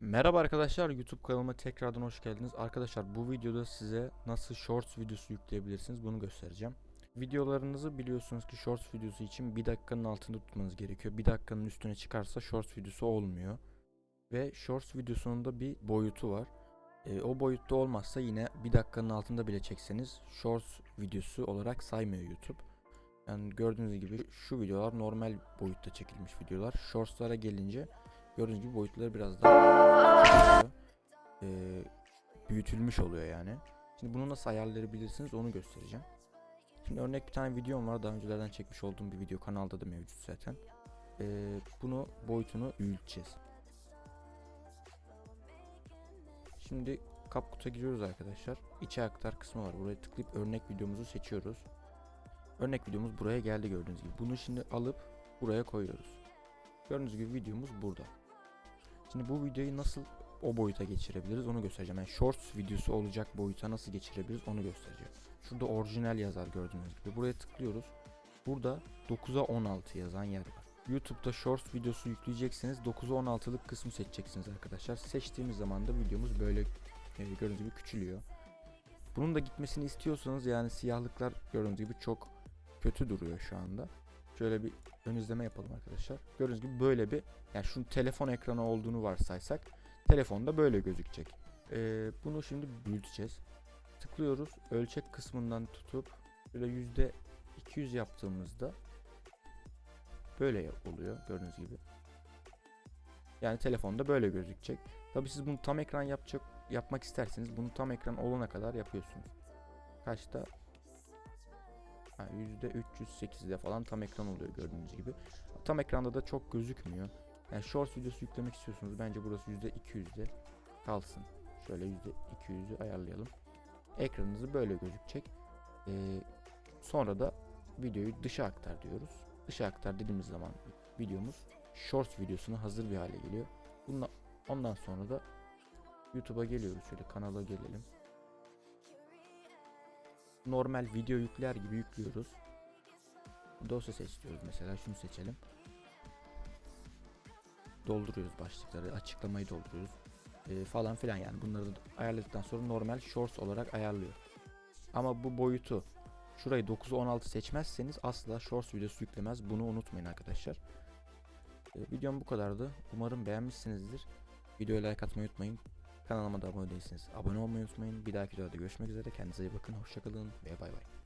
Merhaba arkadaşlar YouTube kanalıma tekrardan hoş geldiniz. Arkadaşlar bu videoda size nasıl shorts videosu yükleyebilirsiniz bunu göstereceğim. Videolarınızı biliyorsunuz ki shorts videosu için 1 dakikanın altında tutmanız gerekiyor. 1 dakikanın üstüne çıkarsa shorts videosu olmuyor. Ve shorts videosunun da bir boyutu var. Ee, o boyutta olmazsa yine 1 dakikanın altında bile çekseniz shorts videosu olarak saymıyor YouTube. Yani gördüğünüz gibi şu videolar normal boyutta çekilmiş videolar. Shorts'lara gelince gördüğünüz gibi boyutları biraz daha. Ee, büyütülmüş oluyor yani. Şimdi bunu nasıl ayarlayabilirsiniz onu göstereceğim. Şimdi örnek bir tane videom var. Daha öncelerden çekmiş olduğum bir video kanalda da mevcut zaten. Ee, bunu boyutunu büyüteceğiz. Şimdi CapCut'a giriyoruz arkadaşlar. İçe aktar kısmı var. Buraya tıklayıp örnek videomuzu seçiyoruz. Örnek videomuz buraya geldi gördüğünüz gibi. Bunu şimdi alıp buraya koyuyoruz. Gördüğünüz gibi videomuz burada. Şimdi bu videoyu nasıl o boyuta geçirebiliriz onu göstereceğim. Yani shorts videosu olacak boyuta nasıl geçirebiliriz onu göstereceğim. Şurada orijinal yazar gördüğünüz gibi. Buraya tıklıyoruz. Burada 9'a 16 yazan yer var. YouTube'da shorts videosu yükleyecekseniz 9'a 16'lık kısmı seçeceksiniz arkadaşlar. Seçtiğimiz zaman da videomuz böyle e, gördüğünüz gibi küçülüyor. Bunun da gitmesini istiyorsanız yani siyahlıklar gördüğünüz gibi çok kötü duruyor şu anda. Şöyle bir ön izleme yapalım arkadaşlar. Gördüğünüz gibi böyle bir yani şunun telefon ekranı olduğunu varsaysak telefonda böyle gözükecek. Ee, bunu şimdi büyüteceğiz. Tıklıyoruz. Ölçek kısmından tutup böyle yüzde 200 yaptığımızda böyle oluyor gördüğünüz gibi. Yani telefonda böyle gözükecek. Tabi siz bunu tam ekran yapacak yapmak isterseniz bunu tam ekran olana kadar yapıyorsunuz. Kaçta? Ha, %308'de falan tam ekran oluyor gördüğünüz gibi. Tam ekranda da çok gözükmüyor. Yani short videosu yüklemek istiyorsunuz. Bence burası %200'de kalsın. Şöyle %200'ü ayarlayalım. Ekranınızı böyle gözükecek. Ee, sonra da videoyu dışa aktar diyoruz. Dışa aktar dediğimiz zaman videomuz short videosuna hazır bir hale geliyor. Bundan, ondan sonra da YouTube'a geliyoruz. Şöyle kanala gelelim normal video yükler gibi yüklüyoruz. Dosya seçiyoruz mesela şunu seçelim. Dolduruyoruz başlıkları, açıklamayı dolduruyoruz. Ee, falan filan yani bunları da ayarladıktan sonra normal shorts olarak ayarlıyor. Ama bu boyutu şurayı 9'u 16 seçmezseniz asla shorts videosu yüklemez. Bunu unutmayın arkadaşlar. Ee, videom bu kadardı. Umarım beğenmişsinizdir. Videoya like atmayı unutmayın. Kanalıma da abone değilseniz abone olmayı unutmayın. Bir dahaki videoda görüşmek üzere. Kendinize iyi bakın. Hoşçakalın ve bay bay.